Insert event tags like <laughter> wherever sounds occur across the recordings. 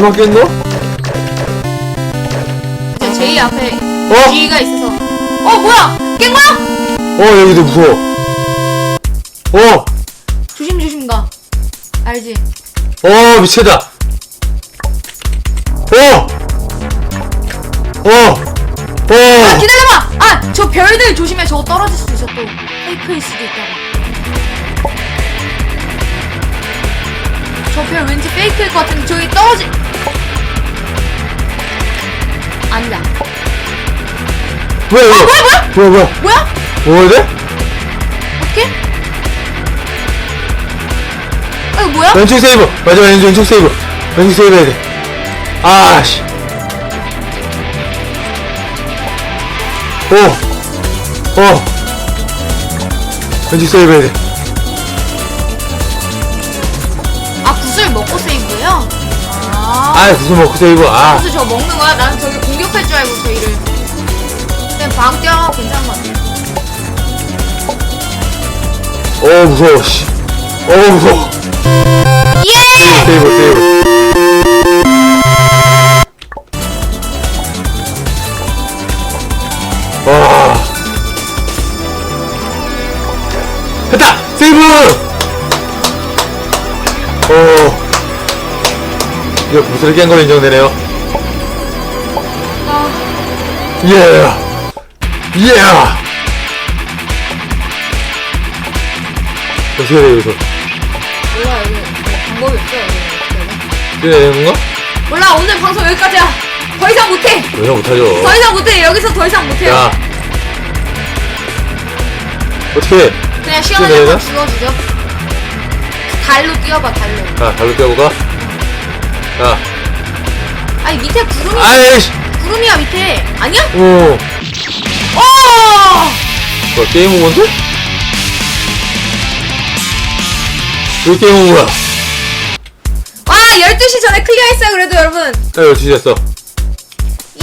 거? 이제 제이 앞에 어? G가 있어서. 어 뭐야? 깬 거야? 어 여기도 무서워 어! 조심 조심 가. 알지? 어 미쳤다 어! 어! 아 어! 기다려봐. 아 저 별들 조심해. 저거 떨어질 수도 있어 또. 페이크일 수도 있다 저별 왠지 페이크일 것 같은데 저기 떨어지. 아니다. 뭐야 이거 뭐야, 뭐야? 뭐야 뭐야 뭐야? 뭐야 돼? 어떻게? 아 이거 뭐야? 왼쪽 세이브 맞아 왼쪽, 왼쪽 세이브 왼쪽 세이브 해야 돼 아씨 오! 어! 왼쪽 세이브 해야 돼 아. 아 무슨 먹고 세이브 아 구슬 저 먹는 거야? 나는 저기 공격할 줄 알고 저희를. 그냥 방 뛰어 괜찮은 것 같아. 어 무서워 씨. 어 무서워 예! 세이브 세이브 와 했다 세이브 어 이거 무슨 깬 걸로 인정되네요 아, 예 예. 어떻게 해야 돼 여기서 몰라 여기 방법이 없어 여기 어떻게 해야 돼? 그래 되는 건가? 몰라 오늘 방송 여기까지야. 더 이상 못해. 왜 못하죠 더 이상 못해. 여기서 더 이상 못해요. 야 어떻게 해? 그냥 시원하게? 한번 죽어주죠. 달로 뛰어봐 달로. 자 발로 뛰어볼까? 자 아니 밑에 구름이 아이씨 구름이야 밑에. 아니야? 오 어! 뭐 게임 오버인데? 왜 게임 오버야? 와 12시 전에 클리어했어요 그래도 여러분. 야 이거 뒤졌어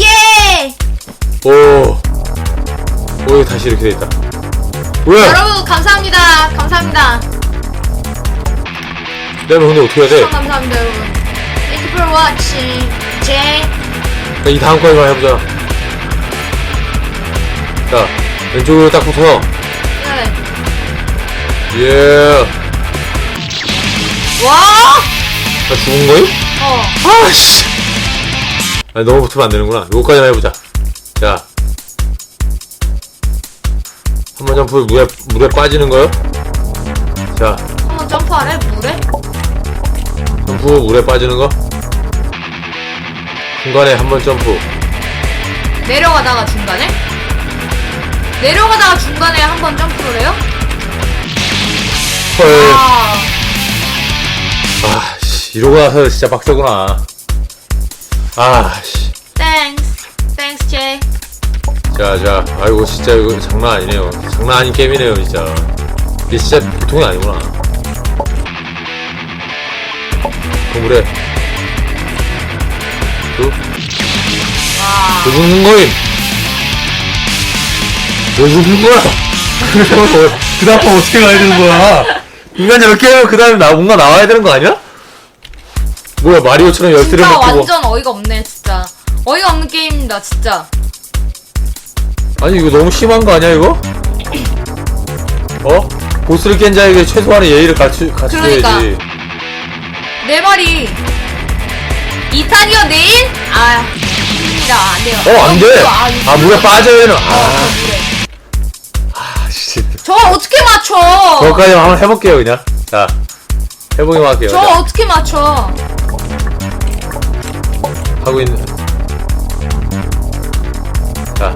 예! 오 오, 다시 이렇게 돼 있다 왜? 여러분 감사합니다. 감사합니다. 내가 근데 어떻게 해야 돼? 감사합니다 여러분. For watching. 제 자, 이 다음 거에만 해보자 자 왼쪽으로 딱 붙어 네. 예. 와! 나 죽은 거임? 어. 아씨. 아니, 너무 붙으면 안 되는구나. 요거까지만 해보자. 자. 한 번 점프 물에, 물에 빠지는 거요? 자, 한번 점프하래 물에? 점프 물에 빠지는 거? 중간에 한 번 점프. 내려가다가 중간에? 내려가다가 중간에 한 번 점프를 해요? 헐. 아, 아, 씨. 이러고 나서 진짜 빡세구나. 아, 씨. thanks. thanks, 제. 자, 자. 아이고, 진짜 이거 장난 아니네요. 장난 아닌 게임이네요, 진짜. 이게 진짜 보통이 아니구나. 그 물에. 또, 죽는 거임? 왜 죽는 거야? <laughs> 그 다음 어떻게 가야 되는 거야? 인간 저렇게 하면 그 다음에 나, 뭔가 나와야 되는 거 아니야? 뭐야, 마리오처럼 열쇠를 진짜 먹고. 완전 어이가 없네, 진짜. 어이가 없는 게임입니다, 진짜. 아니, 이거 너무 심한 거 아니야, 이거? 어? 보스를 깬 자에게 최소한의 예의를 갖추, 갖춰야지. 그러니까. 내 말이. 2탄이요, 내일? 아, 힘들다. 안 돼요. 어, 안 돼! 이거 아, 아, 물에 빠져야 되는, 어, 아, 저. 아, 진짜. 저걸 어떻게 맞춰? 거기까지 한번 해볼게요, 그냥. 자, 해보기만 할게요. 저걸 자, 어떻게 맞춰? 하고 있는. 자.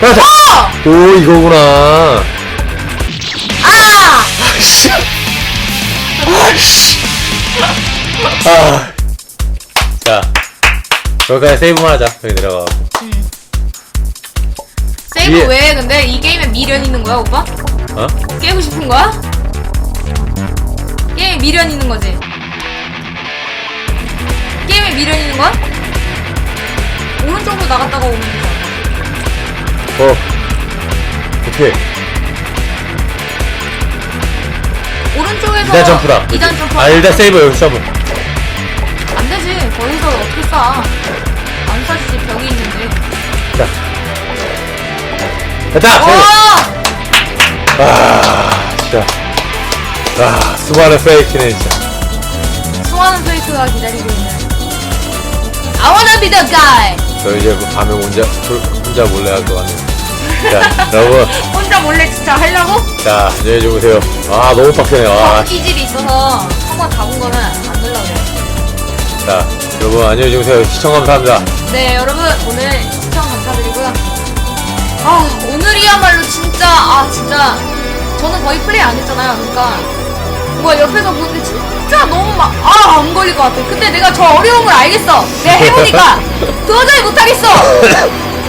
자, 자. 어! 오, 이거구나. 아! 아 씨. 아. 자. 여기까지 세이브만 하자. 여기 내려가. 세이브 예. 왜? 근데 이 게임에 미련 있는 거야, 오빠? 어? 깨고 싶은 거야? 게임에 미련 있는 거지? 게임에 미련 있는 거야? 오른쪽으로 나갔다가 오면 되잖아. 어. 오른쪽 일단 점프다. 이단 점프. 아 일단 세이브 여기서 점프. 안 되지. 거기서 어떻게 싸? 안 싸지지 벽이 있는데. 자. 됐다. 세이브. 와! 아 진짜. 아 수많은 페이크네 진짜. 수많은 페이크가 기다리고 있는. I wanna be the guy. 저 이제 그 밤에 혼자 혼자 몰래 할 것 같네요. 자 여러분. <laughs> 몰래 진짜 하려고? 자 안녕히 주무세요. 아 너무 빡세네요. 아, 끼질이 있어서 한번 잡은 거는 안 들려고 그래. 자 여러분 안녕히 주무세요. 시청 감사합니다. 네, 여러분 오늘 시청 감사드리고요. 아, 오늘이야말로 진짜 아 진짜 저는 거의 플레이 안 했잖아요. 그러니까 뭐 옆에서 보는데 진짜 너무 막 아 안 걸릴 것 같아. 근데 내가 저 어려운 걸 알겠어. 내가 해보니까 <laughs> 도저히 못하겠어.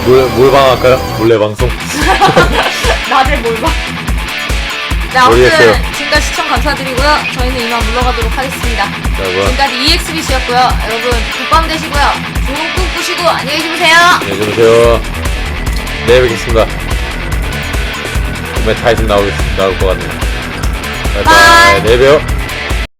몰 몰방할까요? 몰래 방송. 나를 뭘 봐. 네, 모르겠어요. 아무튼 지금까지 시청 감사드리고요. 저희는 이만 물러가도록 하겠습니다. 여러분 지금까지 EXBC였고요. 여러분 굿밤 되시고요. 좋은 꿈 꾸시고 안녕히 주무세요. 안녕히 주무세요. 내일 뵙겠습니다. 꿈에 타이틀 나올 나올 것 같네요. 바이. 내일 봬요.